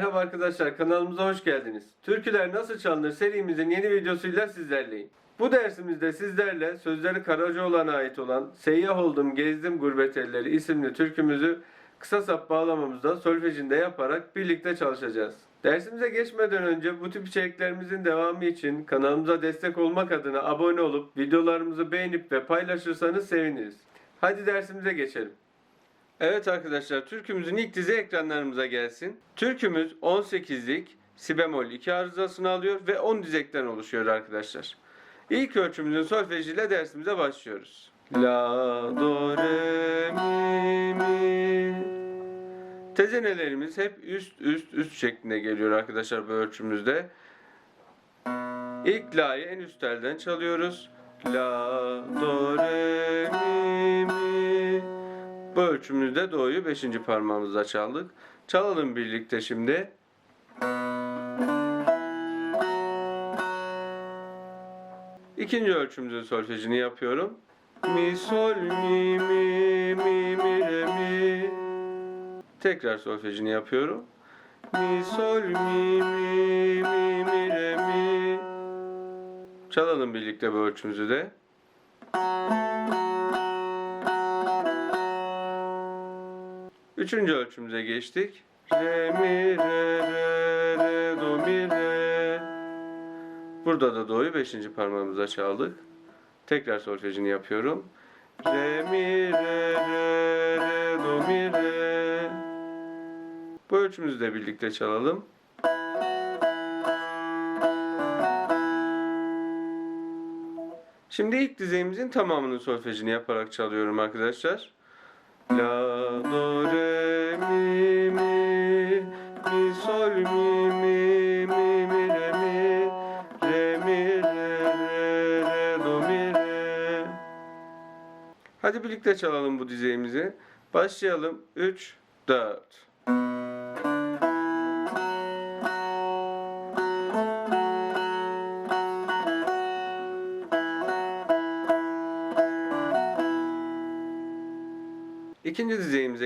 arkadaşlar kanalımıza hoş geldiniz. Türküler nasıl çalınır serimizin yeni videosuyla sizlerleyim. Bu dersimizde sizlerle sözleri Karacaoğlan'a ait olan Seyyah oldum gezdim gurbet elleri isimli türkümüzü kısa sap bağlamamızda solfejinde yaparak birlikte çalışacağız. Dersimize geçmeden önce bu tip içeriklerimizin devamı için kanalımıza destek olmak adına abone olup videolarımızı beğenip ve paylaşırsanız seviniriz. Hadi dersimize geçelim. Evet arkadaşlar türkümüzün ilk dizi ekranlarımıza gelsin. Türkümüz 18'lik si bemol 2 arızasını alıyor ve 10 dizekten oluşuyor arkadaşlar. İlk ölçümüzün solfejiyle dersimize başlıyoruz. La, do, re, mi, mi. Tezenelerimiz hep üst üst üst şeklinde geliyor arkadaşlar bu ölçümüzde. İlk la'yı en üst telden çalıyoruz. La, do, re, mi, mi. Bu ölçümüzde do'yu 5. parmağımızla çaldık. Çalalım birlikte şimdi. İkinci ölçümüzün solfejini yapıyorum. Mi sol mi mi mi mi re mi. Tekrar solfejini yapıyorum. Mi sol mi mi mi mi re mi. Çalalım birlikte bu ölçümüzü de. Üçüncü ölçümüze geçtik. Re mi re re re do mi re. Burada da do'yu beşinci parmağımıza çaldık. Tekrar solfejini yapıyorum. Re mi re re re do mi re. Bu ölçümüzü de birlikte çalalım. Şimdi ilk dizeyimizin tamamının solfejini yaparak çalıyorum arkadaşlar. Hadi birlikte çalalım bu dizeyimizi. Başlayalım. 3, 4.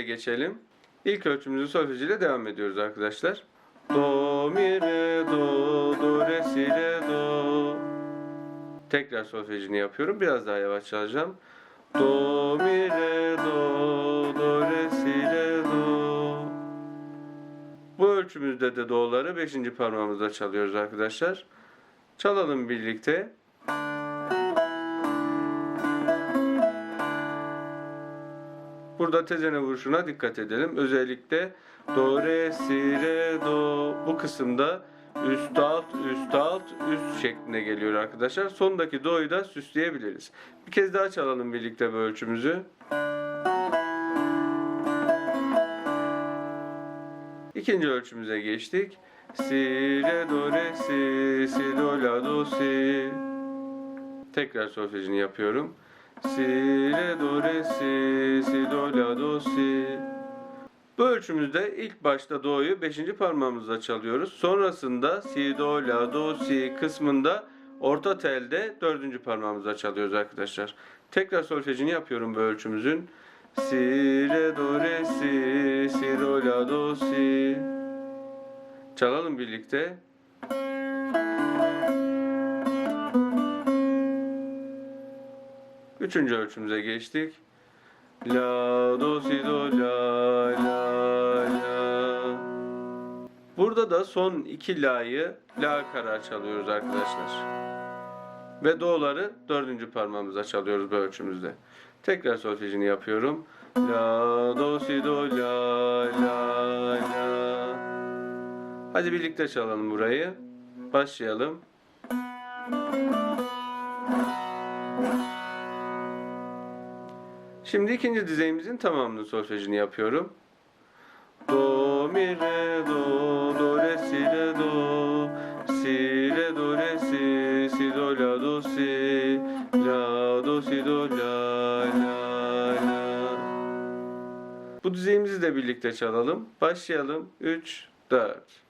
geçelim. İlk ölçümüzü solfejiyle devam ediyoruz arkadaşlar. Do, mi, re, do, do, re, si, re, do. Tekrar solfejini yapıyorum. Biraz daha yavaş çalacağım. Do, mi, re, do, do, re, si, re, do. Bu ölçümüzde de do'ları 5. parmağımızda çalıyoruz arkadaşlar. Çalalım birlikte. Burada tezene vuruşuna dikkat edelim. Özellikle do, re, si, re, do bu kısımda üst alt, üst alt, üst şeklinde geliyor arkadaşlar. Sondaki do'yu da süsleyebiliriz. Bir kez daha çalalım birlikte bu ölçümüzü. İkinci ölçümüze geçtik. Si, re, do, re, si, si, do, la, do, si. Tekrar solfejini yapıyorum. Si, re, do, re, si, si, do, la, do, si. Bu ölçümüzde ilk başta do'yu 5. parmağımızla çalıyoruz. Sonrasında si, do, la, do, si kısmında orta telde 4. parmağımızla çalıyoruz arkadaşlar. Tekrar solfejini yapıyorum bu ölçümüzün. Si, re, do, re, si, si, do, la, do, si. Çalalım birlikte. Üçüncü ölçümüze geçtik. La, do, si, do, la, la, la. Burada da son iki la'yı la karar çalıyoruz arkadaşlar. Ve do'ları dördüncü parmağımıza çalıyoruz bu ölçümüzde. Tekrar solfejini yapıyorum. La, do, si, do, la, la, la. Hadi birlikte çalalım burayı. Başlayalım. Şimdi ikinci dizeyimizin tamamını solfejini yapıyorum. Do, mi, re, do, do, re, si, re, do. Si, re, do, re, si, si, do, la, do, si. La, do, si, do, la, la, la. Bu dizeyimizi de birlikte çalalım. Başlayalım. 3, 4.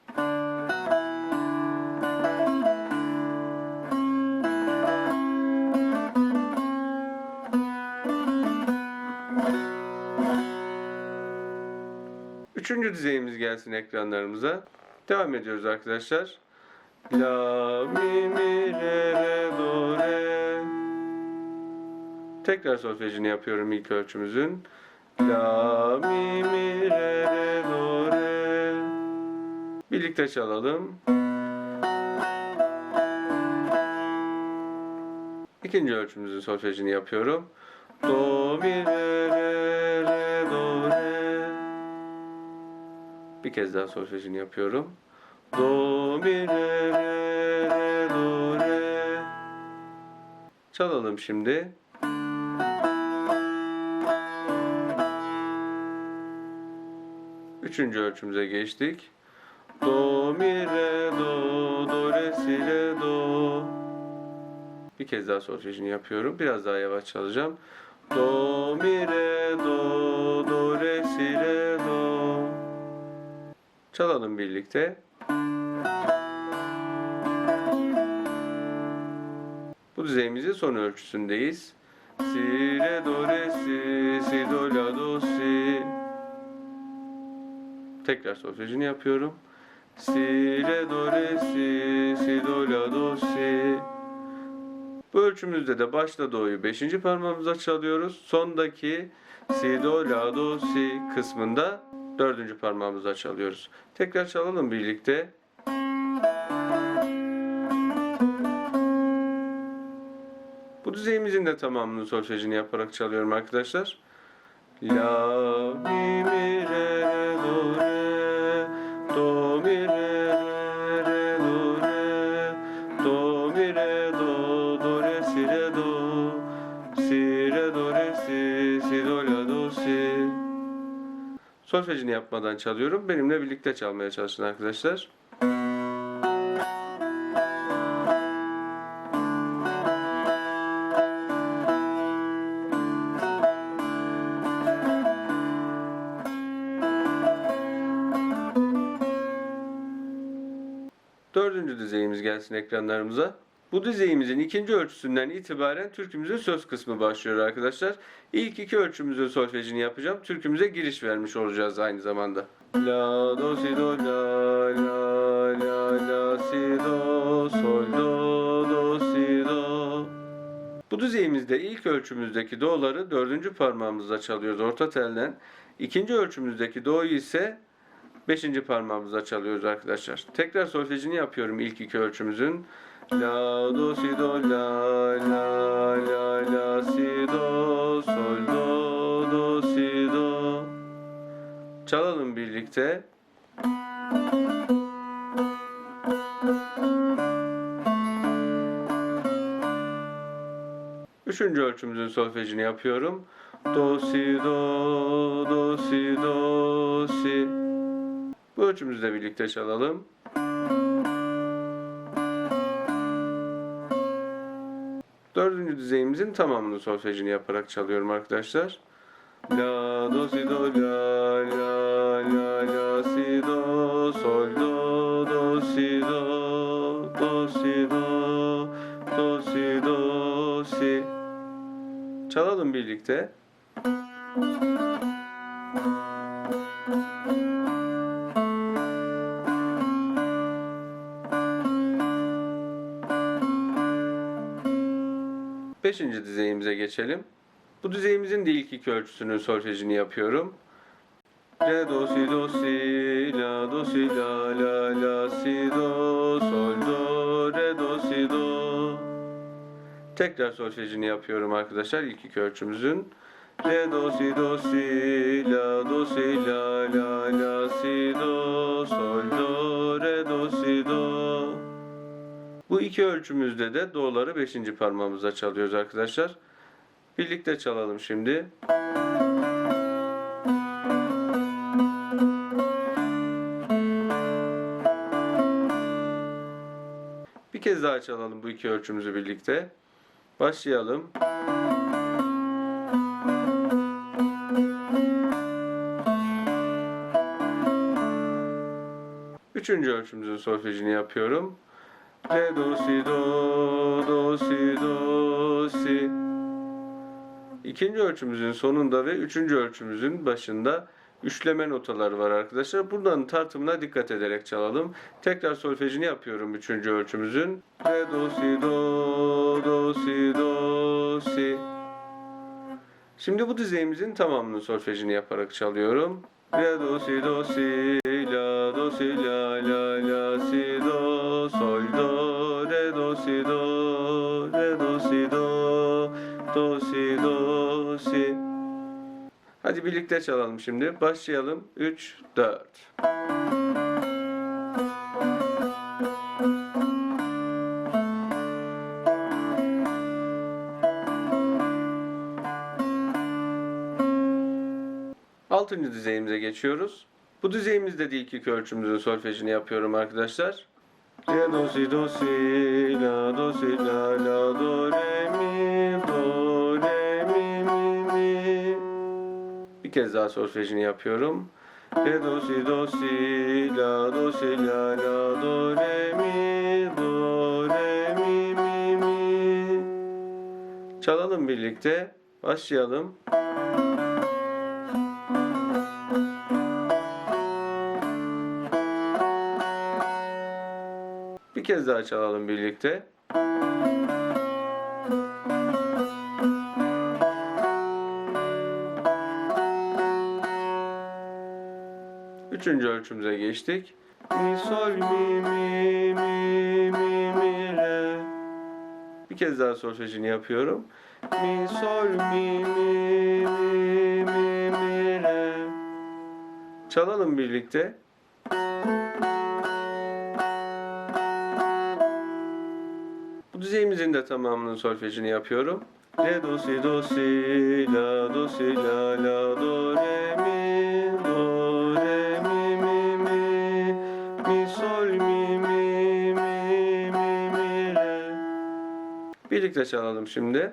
Üçüncü dizeyimiz gelsin ekranlarımıza. Devam ediyoruz arkadaşlar. La, mi, mi, re, re, do, re. Tekrar solfejini yapıyorum ilk ölçümüzün. La, mi, mi, re, re, do, re. Birlikte çalalım. İkinci ölçümüzün solfejini yapıyorum. Do, mi, re, Bir kez daha solfejini yapıyorum. Do, mi, re, re, re, do, re. Çalalım şimdi. Üçüncü ölçümüze geçtik. Do, mi, re, do, do, re, si, re, do. Bir kez daha solfejini yapıyorum. Biraz daha yavaş çalacağım. Do, mi, re, do, do, re, si, re. Çalalım birlikte. Bu düzeyimizin son ölçüsündeyiz. Si, re, do, re, si, si, do, la, do, si. Tekrar solfejini yapıyorum. Si, re, do, re, si, si, do, la, do, si. Bu ölçümüzde de başta do'yu 5. parmağımıza çalıyoruz. Sondaki si, do, la, do, si kısmında 4. parmağımıza çalıyoruz. Tekrar çalalım birlikte. Bu düzeyimizin de tamamını solfejini yaparak çalıyorum arkadaşlar. La, mi, mi, Solfejini yapmadan çalıyorum. Benimle birlikte çalmaya çalışın arkadaşlar. Dördüncü düzeyimiz gelsin ekranlarımıza. Bu düzeyimizin ikinci ölçüsünden itibaren türkümüzün söz kısmı başlıyor arkadaşlar. İlk iki ölçümüzün solfejini yapacağım. Türkümüze giriş vermiş olacağız aynı zamanda. La, do, si, do, la, la, la, la, si, do, sol, do, do, si, do. Bu düzeyimizde ilk ölçümüzdeki do'ları dördüncü parmağımızla çalıyoruz orta telden. İkinci ölçümüzdeki do'yu ise Beşinci parmağımıza çalıyoruz arkadaşlar. Tekrar solfejini yapıyorum ilk iki ölçümüzün. La, do, si, do, la, la, la, la, si, do, sol, do, do, si, do. Çalalım birlikte. Üçüncü ölçümüzün solfejini yapıyorum. Do, si, do, do, si, do, si. Bu ölçümüzle birlikte çalalım. Dördüncü düzeyimizin tamamını solfejini yaparak çalıyorum arkadaşlar. La, do, si, do, la, la, la, la, si, do, sol, do, do, si, do, do, si, do, do, si, do, si. Çalalım birlikte. Beşinci düzeyimize geçelim. Bu düzeyimizin de ilk iki ölçüsünün solfejini yapıyorum. Re, do, si, do, si, la, do, si, la, la, la, si, do, sol, do, re, do, si, do. Tekrar solfejini yapıyorum arkadaşlar ilk iki ölçümüzün. Re, do, si, do, si, la, do, si, la, la, la, si, do, sol, do, re. Bu iki ölçümüzde de do'ları 5. parmağımıza çalıyoruz arkadaşlar. Birlikte çalalım şimdi. Bir kez daha çalalım bu iki ölçümüzü birlikte. Başlayalım. Üçüncü ölçümüzün solfejini yapıyorum. Re, do, si, do, do, si, do, si. İkinci ölçümüzün sonunda ve üçüncü ölçümüzün başında üçleme notaları var arkadaşlar. Buradan tartımına dikkat ederek çalalım. Tekrar solfejini yapıyorum üçüncü ölçümüzün. Re, do, si, do, do, si, do, si. Şimdi bu dizeyimizin tamamının solfejini yaparak çalıyorum. Re, do, si, do, si, la, do, si, la, la, la, si, si, do, re, do, si, do, do, si, do, si. Hadi birlikte çalalım şimdi. Başlayalım. 3, 4. Altıncı düzeyimize geçiyoruz. Bu düzeyimizde de ilk iki ölçümüzün solfejini yapıyorum arkadaşlar. Re, do, si, do, si, la, do, si, la, la, do, re, mi, do, re, mi, mi, mi. Bir kez daha solfejini yapıyorum. Re, do, si, do, si, la, do, si, la, la, do, re, mi, do, re, mi, mi, mi. Çalalım birlikte. Başlayalım. Kez daha çalalım birlikte. Üçüncü ölçümüze geçtik. Mi, sol, mi, mi, mi, mi, mi, re. Bir kez daha solfejini yapıyorum. Mi, sol, mi, mi, mi, mi, mi, re. Çalalım birlikte. De tamamının solfejini yapıyorum. Re, do, si, do, si, la, do, si, la, la, do, re, mi, do, re, mi, mi, mi, mi, sol, mi, mi, mi, mi, mi, re. Birlikte çalalım şimdi.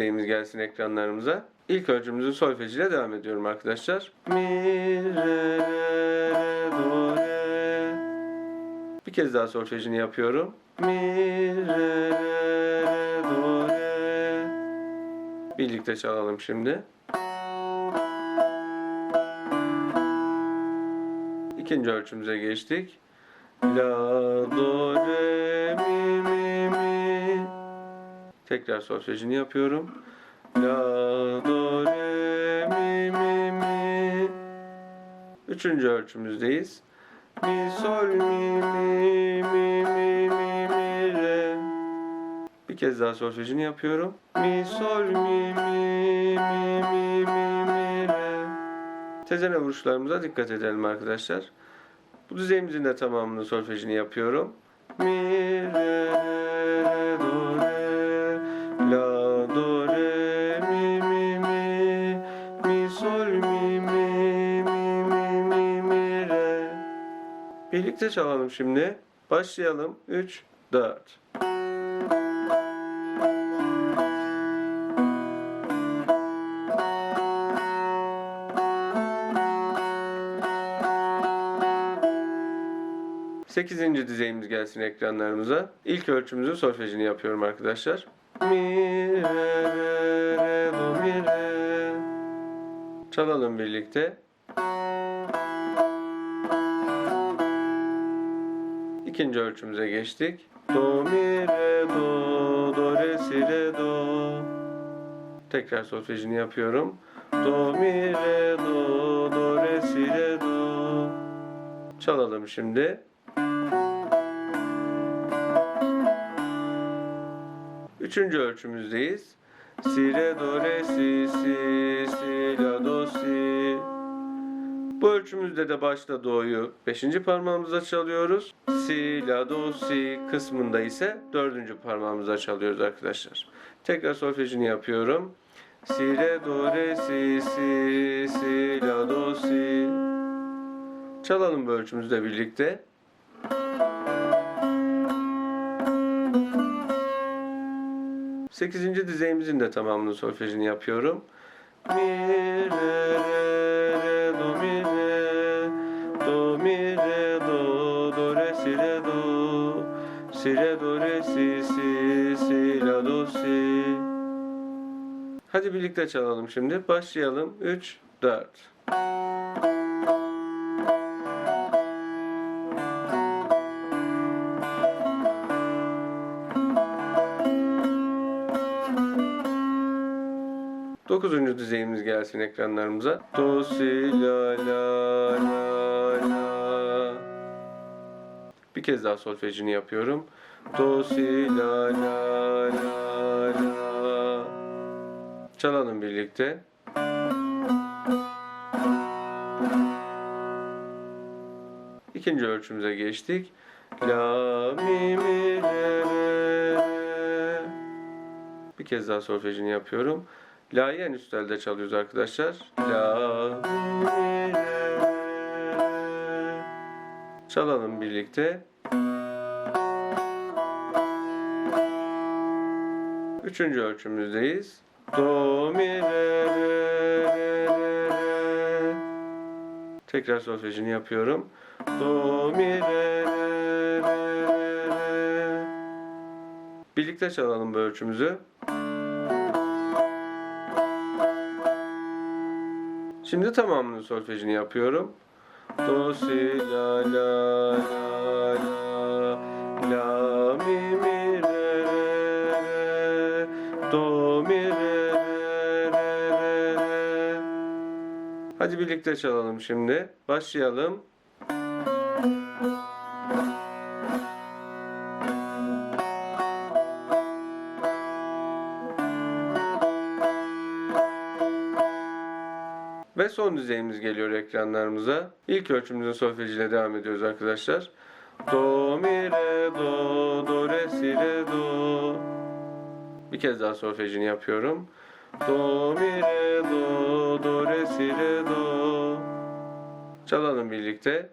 Düzeyimiz gelsin ekranlarımıza. İlk ölçümüzün solfejiyle devam ediyorum arkadaşlar. Mi, re, re, do, re. Bir kez daha solfejini yapıyorum. Mi, re, re, do, re. Birlikte çalalım şimdi. İkinci ölçümüze geçtik. La, do, re. Tekrar solfejini yapıyorum. La, do, re, mi, mi, mi. Üçüncü ölçümüzdeyiz. Mi, sol, mi, mi, mi, mi, mi, mi, re. Bir kez daha solfejini yapıyorum. Mi, sol, mi, mi, mi, mi, mi, mi, re. Tezene vuruşlarımıza dikkat edelim arkadaşlar. Bu düzeyimizin de tamamını solfejini yapıyorum. Mi, re, re, do, Birlikte çalalım şimdi. Başlayalım. 3, 4. Sekizinci düzeyimiz gelsin ekranlarımıza. İlk ölçümüzün solfejini yapıyorum arkadaşlar. Mi, re, re, re, do, mi, re. Çalalım birlikte. İkinci ölçümüze geçtik. Do, mi, re, do, do, re, si, re, do. Tekrar solfejini yapıyorum. Do, mi, re, do, do, re, si, re, do. Çalalım şimdi. Üçüncü ölçümüzdeyiz. Si, re, do, re, si, si, si, la, do, si. Bu ölçümüzde de başta do'yu 5. parmağımıza çalıyoruz. Si, la, do, si kısmında ise 4. parmağımıza çalıyoruz arkadaşlar. Tekrar solfejini yapıyorum. Si, re, do, re, si, si, si, la, do, si. Çalalım bu ölçümüzde birlikte. Sekizinci düzeyimizin de tamamını solfejini yapıyorum. Mi, re, re. Hadi birlikte çalalım şimdi. Başlayalım. 3, 4. Dokuzuncu düzeyimiz gelsin ekranlarımıza. Do, si, la, la, la, la. Bir kez daha solfejini yapıyorum. Do, si, la, la, la. Çalalım birlikte. İkinci ölçümüze geçtik. La, mi, mi, re, re. Bir kez daha solfejini yapıyorum. La'yı en üst elde çalıyoruz arkadaşlar. La, mi, re, re. Çalalım birlikte. Üçüncü ölçümüzdeyiz. Do, mi, re, re, re, re. Tekrar solfejini yapıyorum. Do, mi, re, re, re, re, re. Birlikte çalalım bu ölçümüzü. Şimdi tamamını solfejini yapıyorum. Do, si, la, la, la, Hadi birlikte çalalım şimdi. Başlayalım. Ve son düzeyimiz geliyor ekranlarımıza. İlk ölçümüzün solfejiyle devam ediyoruz arkadaşlar. Do, mi, re, do, do, re, si, re, do. Bir kez daha solfejini yapıyorum. Do, mi, re, do, do. Çalalım birlikte.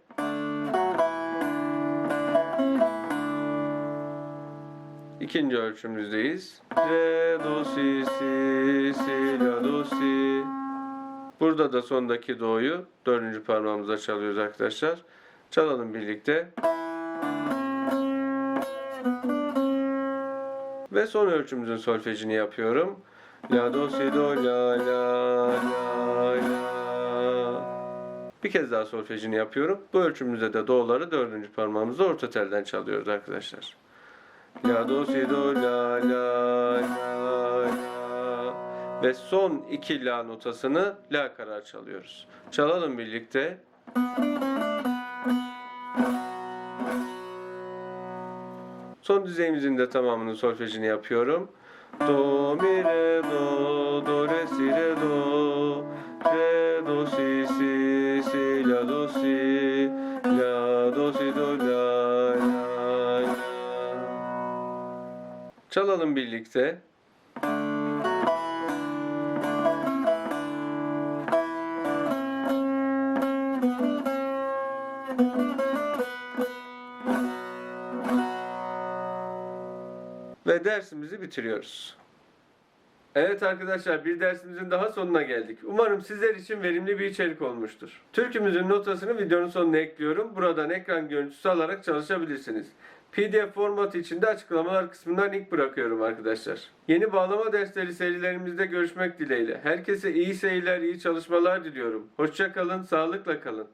İkinci ölçümüzdeyiz. Re, do, si, si, si, la, do, si. Burada da sondaki do'yu dördüncü parmağımıza çalıyoruz arkadaşlar. Çalalım birlikte. Ve son ölçümüzün solfejini yapıyorum. La do si do la la la. Bir kez daha solfejini yapıyorum. Bu ölçümüzde de do'ları dördüncü parmağımızla orta telden çalıyoruz arkadaşlar. La do si do la la la la. Ve son iki la notasını la karar çalıyoruz. Çalalım birlikte. Son düzeyimizin de tamamının solfejini yapıyorum. Do, mi, re, do, do, re, si, re, do, re, do, si, si, si, la, do, si, do, la, la, la. Çalalım birlikte. Ve dersimizi bitiriyoruz. Evet arkadaşlar bir dersimizin daha sonuna geldik. Umarım sizler için verimli bir içerik olmuştur. Türkümüzün notasını videonun sonuna ekliyorum. Buradan ekran görüntüsü alarak çalışabilirsiniz. PDF formatı içinde açıklamalar kısmından link bırakıyorum arkadaşlar. Yeni bağlama dersleri serilerimizde görüşmek dileğiyle. Herkese iyi seyirler, iyi çalışmalar diliyorum. Hoşça kalın, sağlıkla kalın.